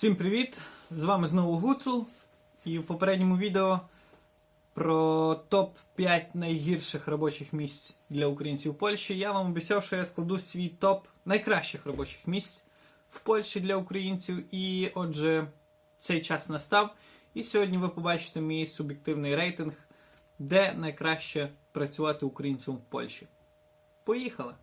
Всім привіт! З вами знову Гуцул. І в попередньому відео про топ-5 найгірших робочих місць для українців в Польщі. Я вам обіцяв, що я складу свій топ найкращих робочих місць в Польщі для українців. І отже, цей час настав. І сьогодні ви побачите мій суб'єктивний рейтинг, де найкраще працювати українцям в Польщі. Поїхали!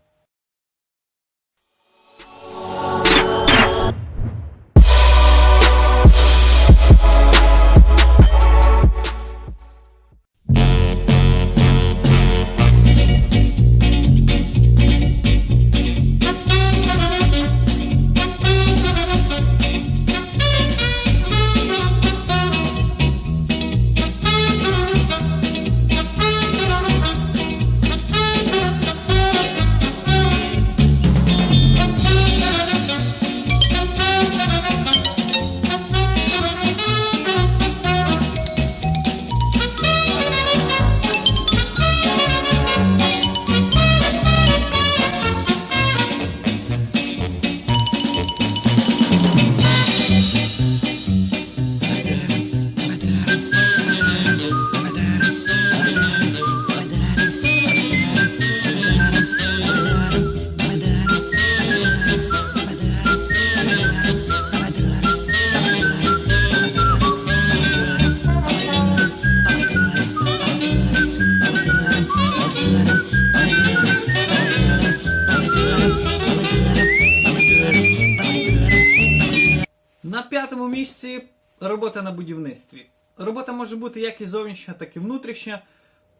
Робота на будівництві. Робота може бути як і зовнішня, так і внутрішня.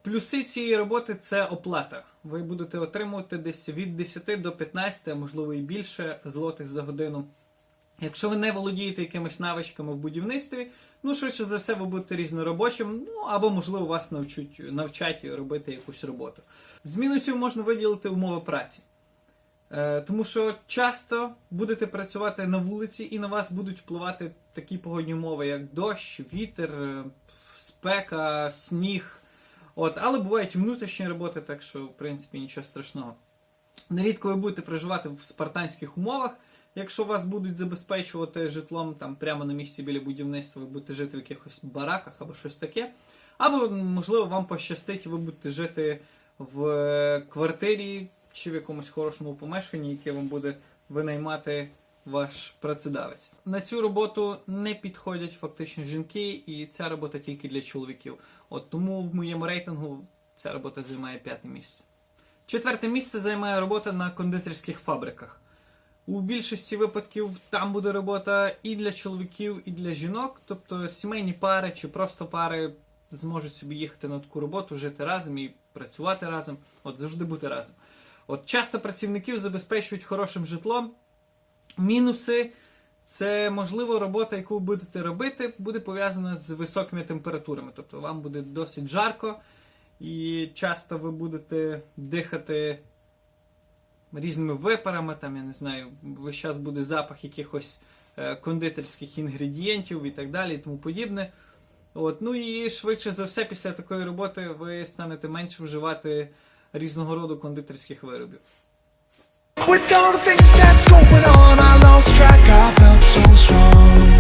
Плюси цієї роботи це оплата. Ви будете отримувати десь від 10 до 15, а можливо і більше злотих за годину. Якщо ви не володієте якимись навичками в будівництві, ну швидше за все ви будете різноробочим, ну або можливо вас навчуть, навчать робити якусь роботу. З мінусів можна виділити умови праці. Е, Тому що часто будете працювати на вулиці і на вас будуть впливати такі погодні умови, як дощ, вітер, е, спека, сніг. От, але бувають внутрішні роботи, так що, в принципі, нічого страшного. Нерідко ви будете проживати в спартанських умовах. Якщо вас будуть забезпечувати житлом там прямо на місці біля будівництва, ви будете жити в якихось бараках або щось таке. Або, можливо, вам пощастить, ви будете жити в е, квартирі чи в якомусь хорошому помешканні, яке вам буде винаймати ваш працедавець. На цю роботу не підходять фактично жінки, і ця робота тільки для чоловіків. От тому в моєму рейтингу ця робота займає п'яте місце. Четверте місце займає робота на кондитерських фабриках. У більшості випадків там буде робота і для чоловіків, і для жінок. Тобто сімейні пари чи просто пари зможуть собі їхати на таку роботу, жити разом і працювати разом. От завжди бути разом. От часто працівників забезпечують хорошим житлом. Мінуси це можливо робота, яку ви будете робити, буде пов'язана з високими температурами. Тобто вам буде досить жарко, і часто ви будете дихати різними випарами, там, я не знаю, весь час буде запах якихось е, кондитерських інгредієнтів і так далі, і тому подібне. От, ну і швидше за все, після такої роботи ви станете менше вживати різного роду кондитерських виробів. With all the things that's going on, I lost track. I felt so strong.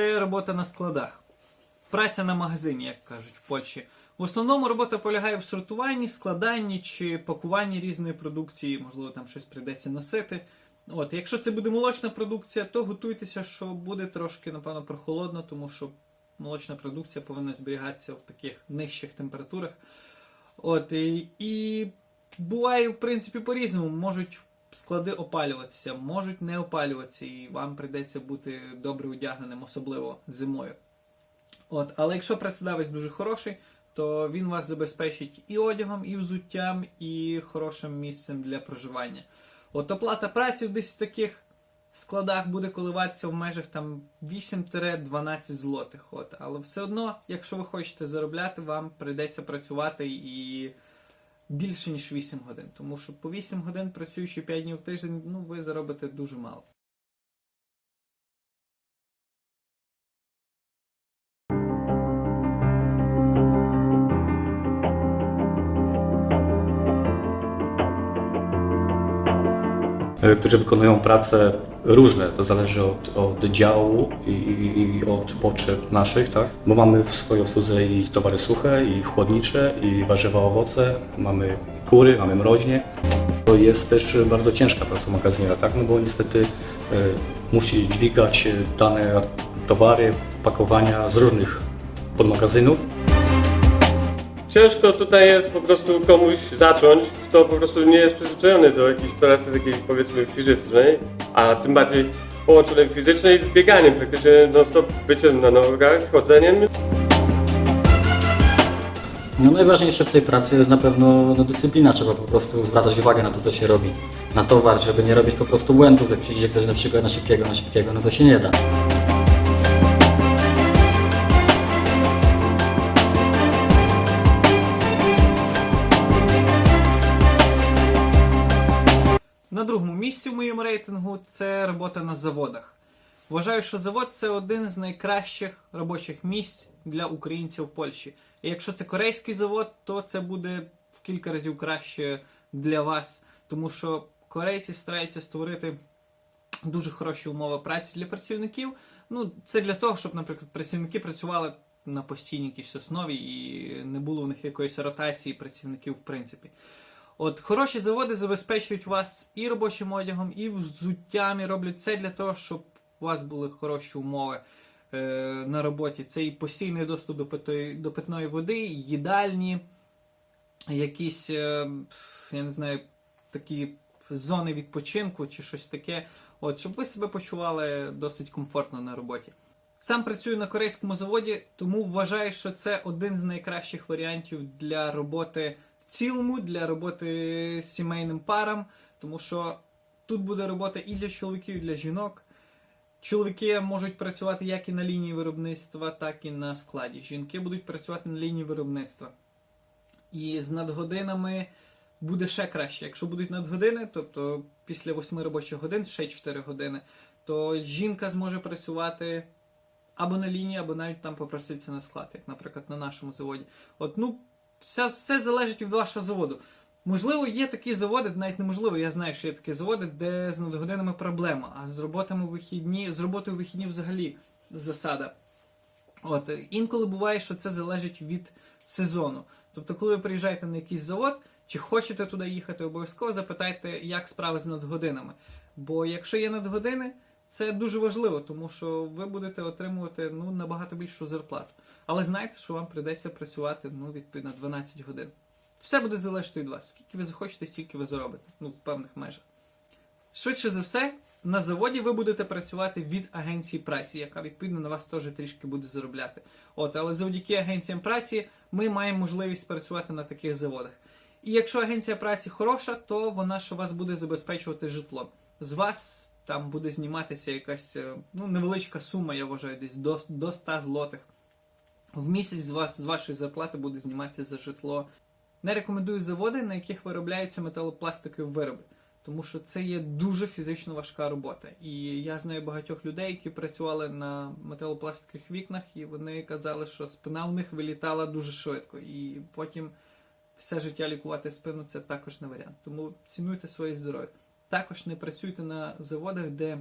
Це робота на складах. Праця на магазині, як кажуть в Польщі. В основному робота полягає в сортуванні, складанні чи пакуванні різної продукції, можливо, там щось прийдеться носити. От, якщо це буде молочна продукція, то готуйтеся, що буде трошки, напевно, прохолодно, тому що молочна продукція повинна зберігатися в таких нижчих температурах. От, і, і буває, в принципі, по-різному. Можуть склади опалюватися, можуть не опалюватися, і вам прийдеться бути добре одягненим, особливо зимою. От, але якщо працедавець дуже хороший, то він вас забезпечить і одягом, і взуттям, і хорошим місцем для проживання. От оплата праці десь в таких складах буде коливатися в межах там 8-12 злотих. От. Але все одно, якщо ви хочете заробляти, вам прийдеться працювати і більше ніж 8 годин. Тому що по 8 годин працюючи 5 днів в тиждень, ну ви заробите дуже мало. którzy wykonują prace różne, to zależy od, od działu i, i, od potrzeb naszych, tak? Bo mamy w swojej obsłudze i towary suche, i chłodnicze, i warzywa, owoce, mamy kury, mamy mroźnie. To jest też bardzo ciężka praca magazyniera, tak? No bo niestety e, musi dźwigać dane towary, pakowania z różnych podmagazynów. Ciężko tutaj jest po prostu komuś zacząć, kto po prostu nie jest przyzwyczajony do jakiejś pracy takiej powiedzmy fizycznej, a tym bardziej połączonej fizycznej z bieganiem, praktycznie non stop byciem na nogach, chodzeniem. No najważniejsze w tej pracy jest na pewno no, dyscyplina. Trzeba po prostu zwracać uwagę na to, co się robi. Na towar, żeby nie robić po prostu błędów. Jak przyjdzie ktoś na przykład na szybkiego, na szybkiego, no to się nie da. Рейтингу це робота на заводах. Вважаю, що завод це один з найкращих робочих місць для українців в Польщі. І якщо це корейський завод, то це буде в кілька разів краще для вас, тому що корейці стараються створити дуже хороші умови праці для працівників. Ну, це для того, щоб, наприклад, працівники працювали на постійній якійсь основі і не було у них якоїсь ротації працівників, в принципі. От хороші заводи забезпечують вас і робочим одягом, і взуттям, і роблять це для того, щоб у вас були хороші умови е, на роботі. Це і постійний доступ до, питої, до питної води, їдальні, якісь, е, я не знаю, такі зони відпочинку чи щось таке. От, щоб ви себе почували досить комфортно на роботі. Сам працюю на корейському заводі, тому вважаю, що це один з найкращих варіантів для роботи цілому, для роботи сімейним парам, тому що тут буде робота і для чоловіків, і для жінок. Чоловіки можуть працювати як і на лінії виробництва, так і на складі. Жінки будуть працювати на лінії виробництва. І з надгодинами буде ще краще. Якщо будуть надгодини, тобто після 8 робочих годин, ще 4 години, то жінка зможе працювати або на лінії, або навіть там попроситися на склад, як, наприклад, на нашому заводі. От, ну, все, все залежить від вашого заводу. Можливо, є такі заводи, навіть неможливо, я знаю, що є такі заводи, де з надгодинами проблема, а з роботами вихідні, з роботою вихідні взагалі засада. От, інколи буває, що це залежить від сезону. Тобто, коли ви приїжджаєте на якийсь завод, чи хочете туди їхати, обов'язково запитайте, як справи з надгодинами. Бо якщо є надгодини, це дуже важливо, тому що ви будете отримувати ну, набагато більшу зарплату. Але знайте, що вам прийдеться працювати ну, відповідно 12 годин. Все буде залежати від вас. Скільки ви захочете, стільки ви заробите. Ну, в певних межах. Швидше за все, на заводі ви будете працювати від агенції праці, яка відповідно на вас теж трішки буде заробляти. От, але завдяки агенціям праці ми маємо можливість працювати на таких заводах. І якщо агенція праці хороша, то вона ж вас буде забезпечувати житлом. З вас там буде зніматися якась е, ну, невеличка сума, я вважаю, десь до, до 100 злотих. В місяць з вас з вашої зарплати буде зніматися за житло. Не рекомендую заводи, на яких виробляються металопластикові вироби, тому що це є дуже фізично важка робота. І я знаю багатьох людей, які працювали на металопластикових вікнах, і вони казали, що спина в них вилітала дуже швидко, і потім все життя лікувати спину це також не варіант. Тому цінуйте своє здоров'я. Також не працюйте на заводах, де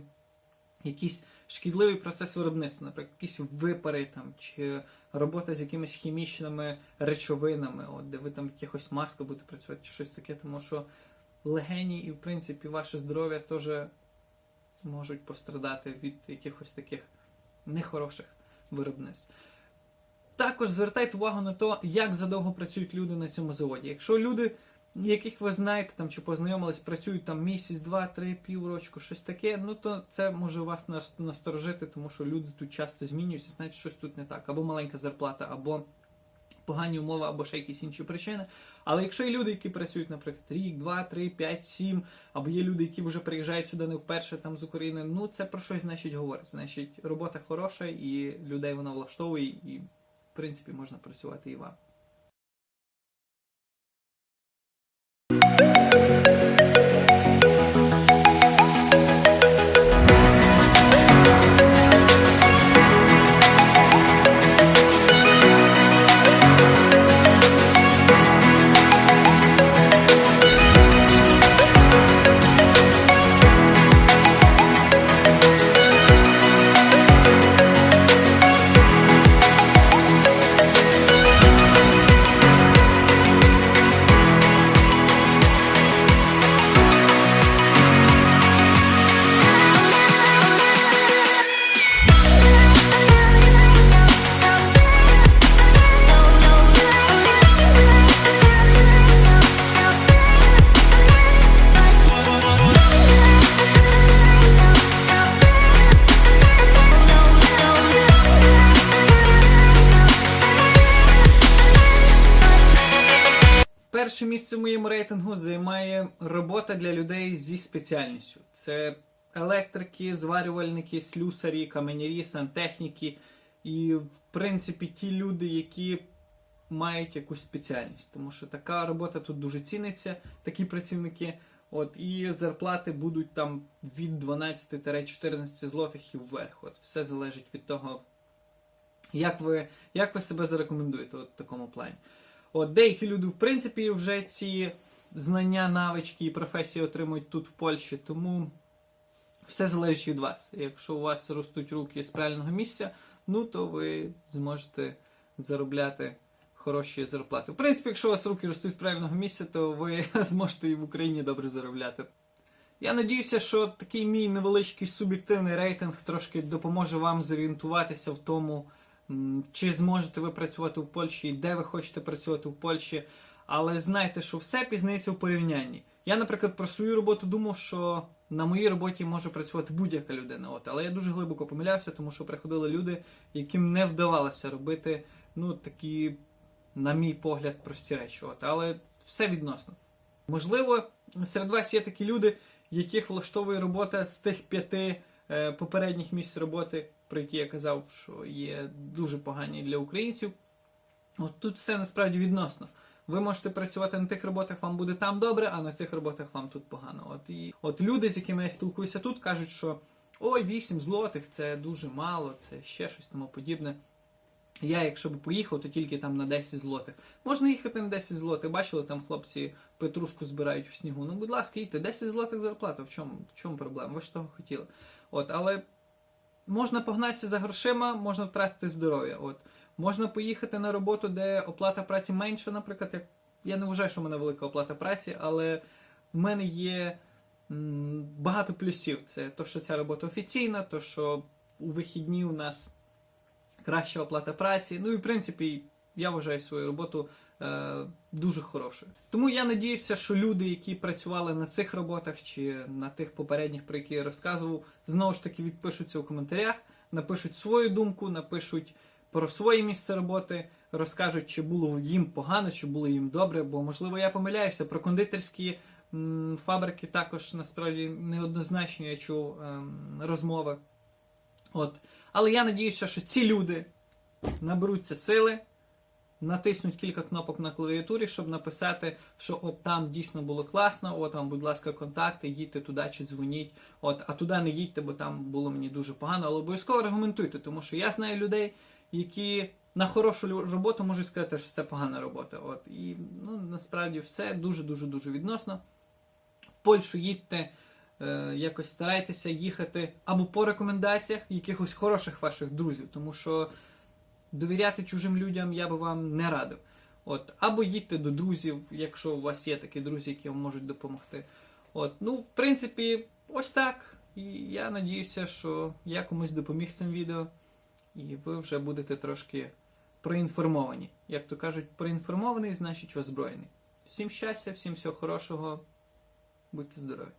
якийсь шкідливий процес виробництва, наприклад, якісь випари там, чи робота з якимись хімічними речовинами, от, де ви там в якихось масках будете працювати, чи щось таке, тому що легені і, в принципі, ваше здоров'я теж можуть пострадати від якихось таких нехороших виробництв. Також звертайте увагу на те, як задовго працюють люди на цьому заводі. Якщо люди, яких ви знаєте там чи познайомились, працюють там місяць, два, три, піврочку, щось таке, ну то це може вас нас- насторожити, тому що люди тут часто змінюються, значить щось тут не так, або маленька зарплата, або погані умови, або ще якісь інші причини. Але якщо є люди, які працюють, наприклад, рік, два, три, п'ять, сім, або є люди, які вже приїжджають сюди не вперше там з України, ну це про щось значить говорить. Значить, робота хороша і людей вона влаштовує, і в принципі можна працювати і вам. Перше місце в моєму рейтингу займає робота для людей зі спеціальністю. Це електрики, зварювальники, слюсарі, каменярі, сантехніки і, в принципі, ті люди, які мають якусь спеціальність. Тому що така робота тут дуже ціниться, такі працівники. От, і зарплати будуть там від 12-14 злотих і вверх. От, все залежить від того, як ви, як ви себе зарекомендуєте от, в такому плані. От деякі люди, в принципі, вже ці знання, навички і професії отримують тут в Польщі, тому все залежить від вас. Якщо у вас ростуть руки з правильного місця, ну то ви зможете заробляти хороші зарплати. В принципі, якщо у вас руки ростуть з правильного місця, то ви зможете і в Україні добре заробляти. Я надіюся, що такий мій невеличкий суб'єктивний рейтинг трошки допоможе вам зорієнтуватися в тому, чи зможете ви працювати в Польщі і де ви хочете працювати в Польщі. Але знайте, що все пізнається в порівнянні. Я, наприклад, про свою роботу думав, що на моїй роботі може працювати будь-яка людина. От, але я дуже глибоко помилявся, тому що приходили люди, яким не вдавалося робити ну, такі, на мій погляд, прості речі. От, але все відносно. Можливо, серед вас є такі люди, яких влаштовує робота з тих п'яти е, попередніх місць роботи, про які я казав, що є дуже погані для українців. От тут все насправді відносно. Ви можете працювати на тих роботах, вам буде там добре, а на цих роботах вам тут погано. От і от люди, з якими я спілкуюся тут, кажуть, що ой, 8 злотих це дуже мало, це ще щось тому подібне. Я, якщо б поїхав, то тільки там на 10 злотих. Можна їхати на 10 злотих. Бачили, там хлопці петрушку збирають в снігу. Ну, будь ласка, їдьте, 10 злотих зарплата. В чому, в чому проблема? Ви ж того хотіли. От, але можна погнатися за грошима, можна втратити здоров'я. От. Можна поїхати на роботу, де оплата праці менша, наприклад. Як... Я не вважаю, що в мене велика оплата праці, але в мене є м, багато плюсів. Це то, що ця робота офіційна, то, що у вихідні у нас краща оплата праці. Ну і в принципі, я вважаю свою роботу дуже хорошою. Тому я надіюся, що люди, які працювали на цих роботах чи на тих попередніх, про які я розказував, знову ж таки відпишуться у коментарях, напишуть свою думку, напишуть про своє місце роботи, розкажуть, чи було їм погано, чи було їм добре, бо можливо я помиляюся. Про кондитерські фабрики також насправді неоднозначно я чув ем, розмови. От. Але я надіюся, що ці люди наберуться сили, натиснуть кілька кнопок на клавіатурі, щоб написати, що от там дійсно було класно, от вам, будь ласка, контакти, їдьте туди чи дзвоніть. От, а туди не їдьте, бо там було мені дуже погано. Але обов'язково регламентуйте, тому що я знаю людей, які на хорошу роботу можуть сказати, що це погана робота. От, і ну, насправді все дуже дуже дуже відносно. В Польщу їдьте, е, якось старайтеся їхати або по рекомендаціях якихось хороших ваших друзів, тому що довіряти чужим людям я би вам не радив. От, або їдьте до друзів, якщо у вас є такі друзі, які вам можуть допомогти. От, ну, в принципі, ось так. І я надіюся, що я комусь допоміг цим відео, і ви вже будете трошки проінформовані. Як то кажуть, проінформований, значить озброєний. Всім щастя, всім всього хорошого, будьте здорові!